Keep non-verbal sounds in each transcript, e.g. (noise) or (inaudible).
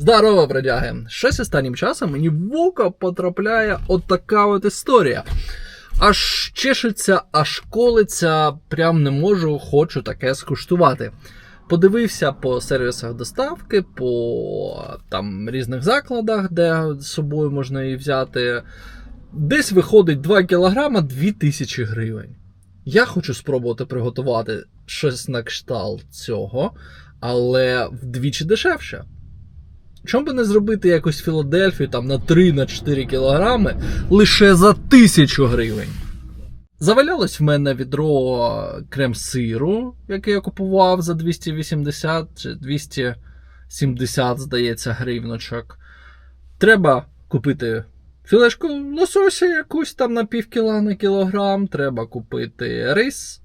Здорово, бродяги! Щось останнім часом мені в око потрапляє отака от історія. Аж чешеться, аж колиться, прям не можу, хочу таке скуштувати. Подивився по сервісах доставки, по там різних закладах, де з собою можна її взяти. Десь виходить 2 кг 2000 гривень. Я хочу спробувати приготувати щось на кшталт цього, але вдвічі дешевше. Чому би не зробити якусь Філадельфію там на 3-4 кілограми лише за 1000 гривень? Завалялось в мене відро крем-сиру, який я купував за 280 чи 270, здається, гривночок. Треба купити філешку лосося якусь там на пів кіла на кілограм. Треба купити рис,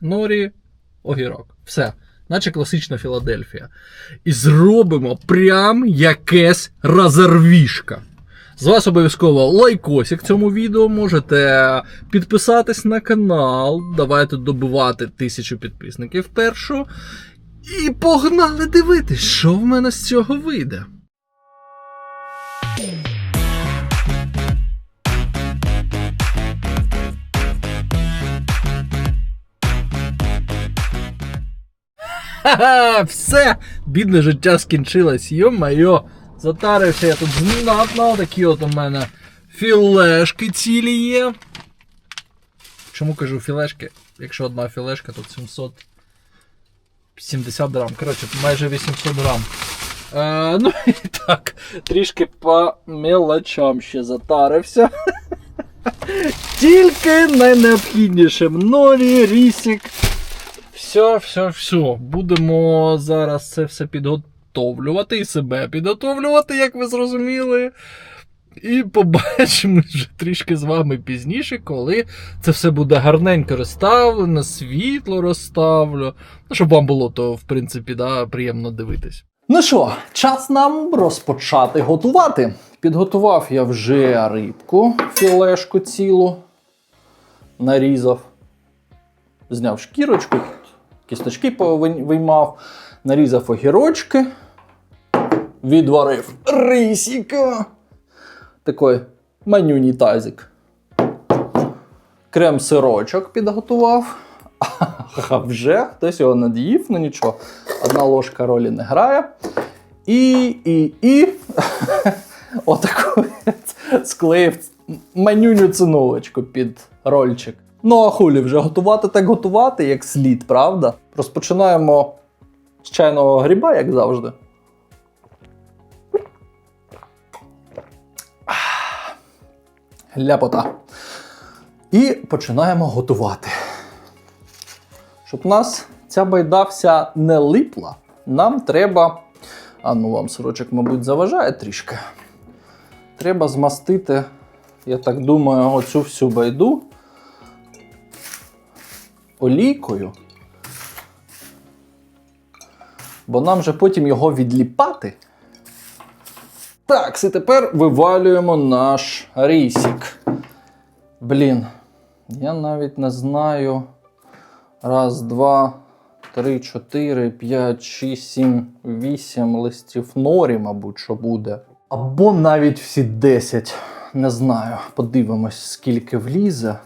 норі, огірок. Все. Наче класична Філадельфія. І зробимо прям якесь розорвішка. З вас обов'язково лайкосик цьому відео. Можете підписатись на канал. Давайте добивати тисячу підписників першу. І погнали дивитись, що в мене з цього вийде. Ха-ха, (laughs) все! Бідне життя скінчилось, йо-майо. Затарився я тут знатно, такі от у мене філешки цілі є. Чому кажу філешки? Якщо одна філешка, то 770 грам. Коротше, майже 800 грам. Е, ну (laughs) і так, трішки по мелочам ще затарився. (laughs) Тільки найнеобхідніше. Норі, рісік. Все, все, все. Будемо зараз це все підготовлювати і себе підготовлювати, як ви зрозуміли. І побачимо вже трішки з вами пізніше, коли це все буде гарненько розставлено, світло розставлю. Ну, щоб вам було то, в принципі, да, приємно дивитись. Ну що, час нам розпочати готувати. Підготував я вже рибку, філешку цілу, нарізав, зняв шкірочку, кісточки виймав, нарізав огірочки, відварив рисіка. Такий манюній тазик. Крем-сирочок підготував. (laughs) А вже хтось його над'їв, ну нічого. Одна ложка ролі не грає. І, і, і (laughs) отаку (laughs) склеїв манюню циновочку під рольчик. Ну, а хулі вже готувати так готувати, як слід, правда? Розпочинаємо з чайного гриба, як завжди. Ляпота. І починаємо готувати. Щоб у нас ця байда вся не липла, нам треба. А ну вам сорочок, мабуть, заважає трішки. Треба змастити, я так думаю, оцю всю байду олійкою. Бо нам же потім його відліпати. Так, і тепер вивалюємо наш рісік. Блін, я навіть не знаю. Раз, два, три, чотири, п'ять, шість, сім, вісім листів норі, мабуть, що буде. Або навіть всі 10. Не знаю. Подивимось, скільки влізе.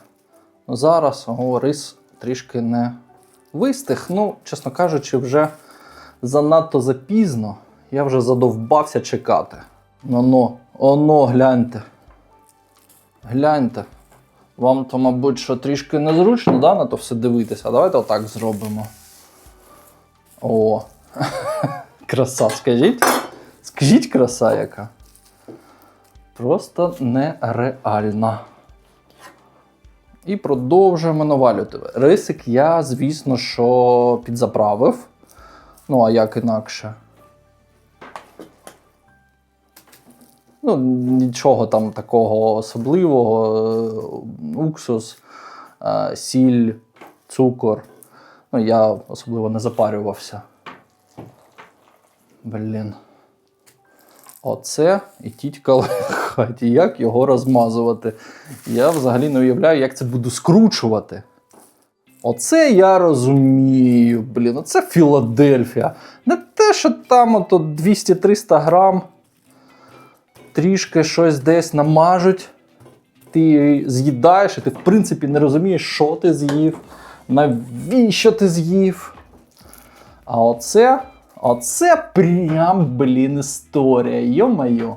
Зараз о, рис трішки не вистих. Ну, чесно кажучи, вже занадто запізно. Я вже задовбався чекати. Оно, оно, гляньте. Гляньте. Вам то, мабуть, що трішки незручно, да, на то все дивитися. Давайте отак зробимо. О. (laughs) краса, скажіть. Скажіть, краса яка. Просто нереальна. І продовжуємо навалювати. Рисик я, звісно, що підзаправив. Ну, а як інакше. Ну, нічого там такого особливого. Уксус, е, сіль, цукор. Ну, я особливо не запарювався. Блін. Оце і тітька в хаті. Як його розмазувати? Я взагалі не уявляю, як це буду скручувати. Оце я розумію, блін, оце Філадельфія. Не те, що там ото 200-300 грам, трішки щось десь намажуть, ти з'їдаєш, і ти, в принципі, не розумієш, що ти з'їв, навіщо ти з'їв. А оце, оце прям, блін, історія. Йо-майо.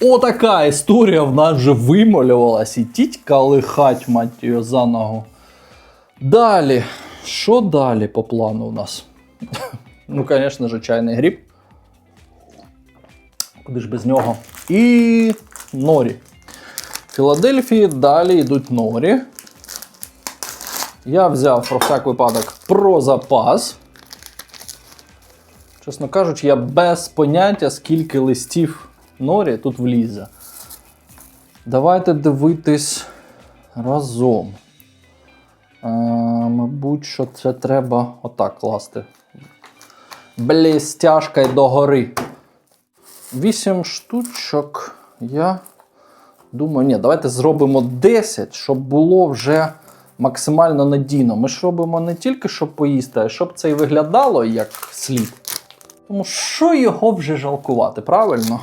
Отака історія в нас вже вималювалась. І тітька лихать, мать його, за ногу. Далі. Що далі по плану у нас? (laughs) ну, звісно ж, чайний гріб. Куди ж без нього? І норі. В Філадельфії далі йдуть норі. Я взяв про всяк випадок про запас. Чесно кажучи, я без поняття, скільки листів норі тут влізе. Давайте дивитись разом. Е, мабуть, що це треба отак класти. Блістяшка й догори. Вісім штучок. Я думаю, ні, давайте зробимо 10, щоб було вже максимально надійно. Ми ж робимо не тільки щоб поїсти, а щоб це і виглядало як слід. Тому що його вже жалкувати, правильно?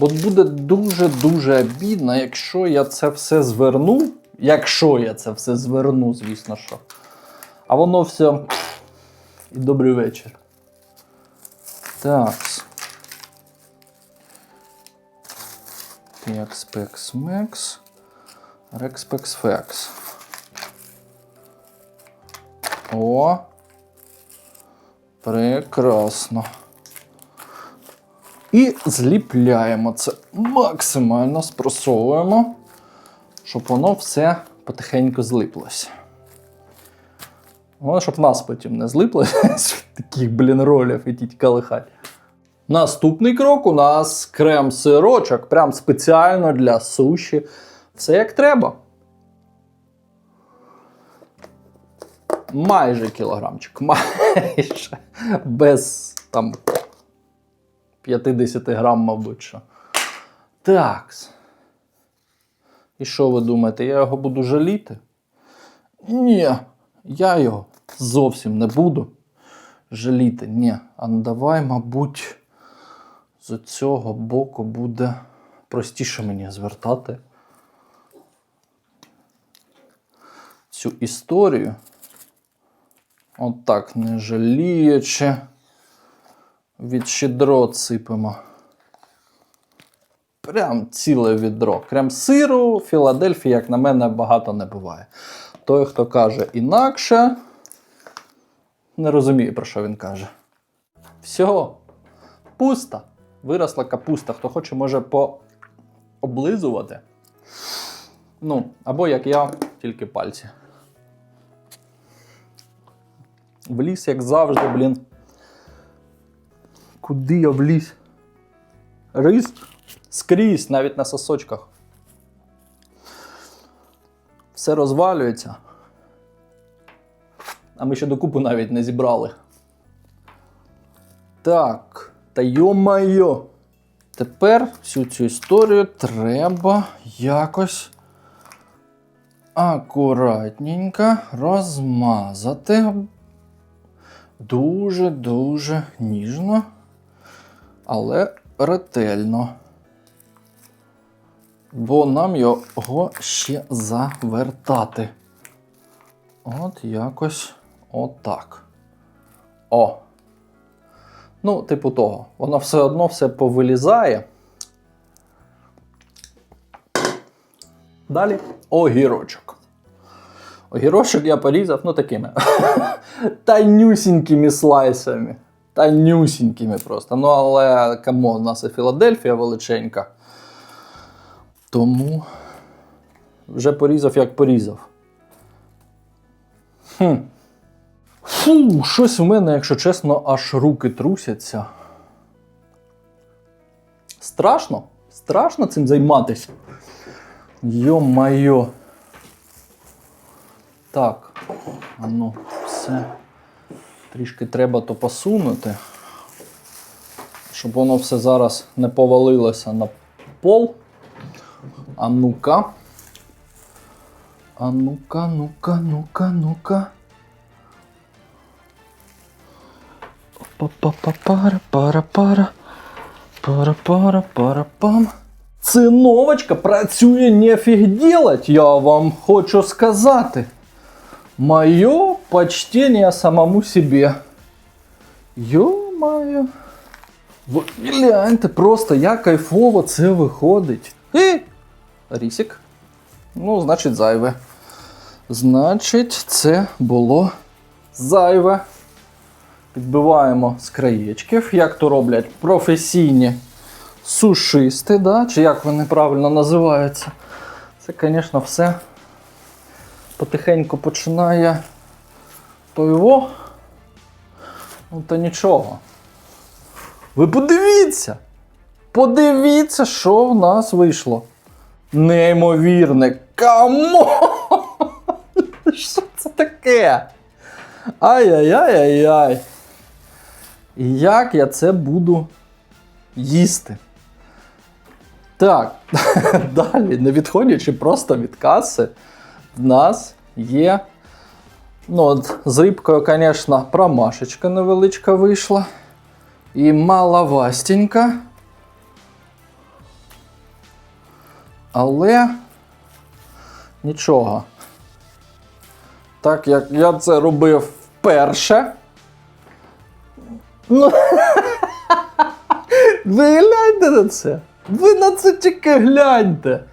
Бо буде дуже-дуже обідно, якщо я це все зверну. Якщо я це все зверну, звісно що. А воно все. І добрий вечір. Так. Пекс, мекс. Рекспекс фекс. О. Прекрасно. І зліпляємо це максимально спросовуємо, щоб воно все потихеньку злиплося. Воно, щоб нас потім не злиплося (laughs) таких, блін, ролів і тіть калихать. Наступний крок у нас крем-сирочок, прям спеціально для суші. Все як треба. Майже кілограмчик. (laughs) Майже. Без там 50 грам, мабуть. що. Так. І що ви думаєте, я його буду жаліти? Ні, я його зовсім не буду жаліти. Ні. А ну давай, мабуть, з цього боку буде простіше мені звертати цю історію. Отак, не жаліючи. Від щедрот сипемо. Прям ціле відро. Крем сиру, Філадельфії, як на мене, багато не буває. Той, хто каже інакше, не розуміє, про що він каже. Всього. Пуста. Виросла капуста. Хто хоче, може пооблизувати. Ну, або як я, тільки пальці. Вліз, як завжди, блін. Куди я вліз? Рис скрізь, навіть на сосочках. Все розвалюється. А ми ще докупу навіть не зібрали. Так, та йо-майо. Тепер всю цю історію треба якось акуратненько розмазати. Дуже-дуже ніжно, але ретельно. Бо нам його ще завертати. От якось отак. О. Ну, типу того. Воно все одно все повилізає. Далі огірочок. Огірочок я порізав, ну такими (laughs) танюсінькими слайсами. Танюсінькими просто. Ну, але камон, у нас і Філадельфія величенька. Тому вже порізав, як порізав. Хм. Фу, щось у мене, якщо чесно, аж руки трусяться. Страшно? Страшно цим займатися. Йо-майо. Так, ну, все. Трішки треба то посунути, щоб воно все зараз не повалилося на пол. А ну-ка. А ну-ка, ну-ка, ну-ка, ну-ка. Па-па-па-пара-пара-пара. Пара-пара-пара-пам. Циновочка працює нефіг делать, я вам хочу сказати. Моє почтение самому себе. Ви гляньте просто, як кайфово це виходить. І рісік. Ну, значить, зайве. Значить, це було зайве. Підбиваємо з краєчків, як то роблять професійні сушисти, да? чи як вони правильно називаються. Це, звісно, все потихеньку починає пиво. Ну, то нічого. Ви подивіться! Подивіться, що в нас вийшло. Неймовірне. Камон! (laughs) Що це таке? Ай-яй-яй-яй-яй. І як я це буду їсти? Так, (laughs) далі, не відходячи просто від каси, в нас є. Ну, от, з рибкою, звісно, промашечка невеличка вийшла. І маловастенька. Але нічого. Так як я це робив вперше. Ну, (laughs) ви гляньте на це. Ви на це тільки гляньте.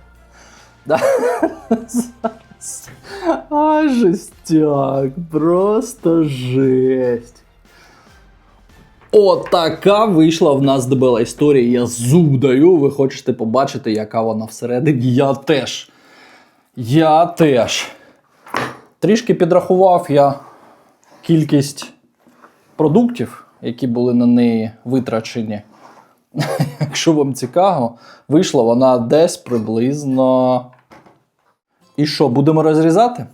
(laughs) А, жестяк, просто жесть. Отака вийшла в нас дебела історія. Я зуб даю. Ви хочете побачити, яка вона всередині. Я теж. Я теж. Трішки підрахував я кількість продуктів, які були на неї витрачені. (laughs) Якщо вам цікаво, вийшла вона десь приблизно. І що, будемо розрізати?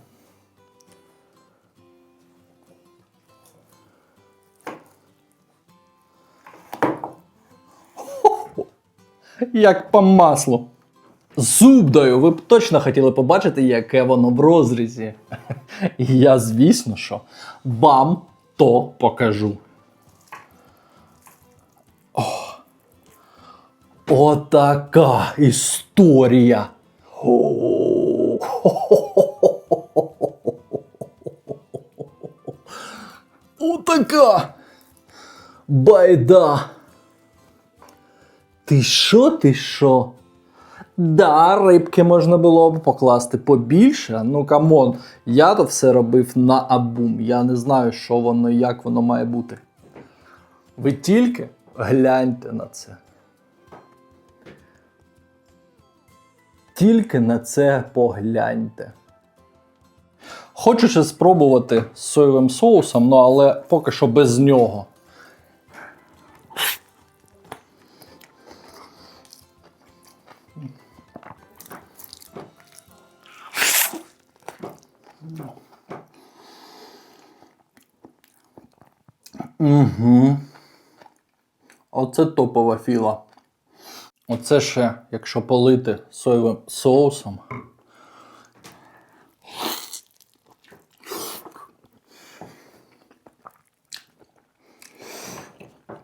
Як по маслу. Зуб даю, ви б точно хотіли побачити, яке воно в розрізі. І я, звісно, що вам то покажу. О, отака історія. О, Отака. Байда. Ти що, ти що? Да, рибки можна було б покласти побільше. Ну камон, я то все робив на абум. Я не знаю, що воно і як воно має бути. Ви тільки гляньте на це. Тільки на це погляньте. Хочу ще спробувати з соєвим соусом, ну але поки що без нього. Угу. Оце топова філа. Оце ще, якщо полити соєвим соусом.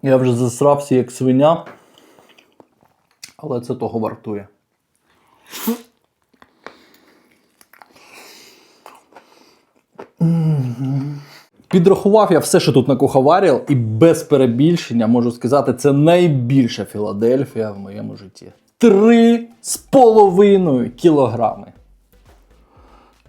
Я вже засрався як свиня, але це того вартує. Підрахував я все, що тут накуховарив, і без перебільшення можу сказати, це найбільша Філадельфія в моєму житті. Три з половиною кілограми.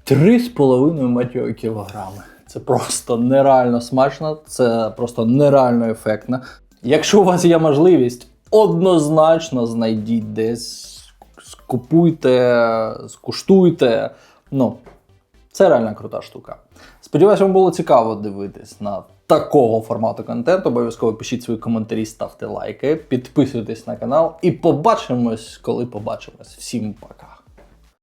Три з половиною матьої кілограми. Це просто нереально смачно, це просто нереально ефектно. Якщо у вас є можливість, однозначно знайдіть десь, скупуйте, скуштуйте. Ну, це реально крута штука. Сподіваюсь, вам було цікаво дивитись на такого формату контенту. Обов'язково пишіть свої коментарі, ставте лайки, підписуйтесь на канал і побачимось, коли побачимось. Всім пока!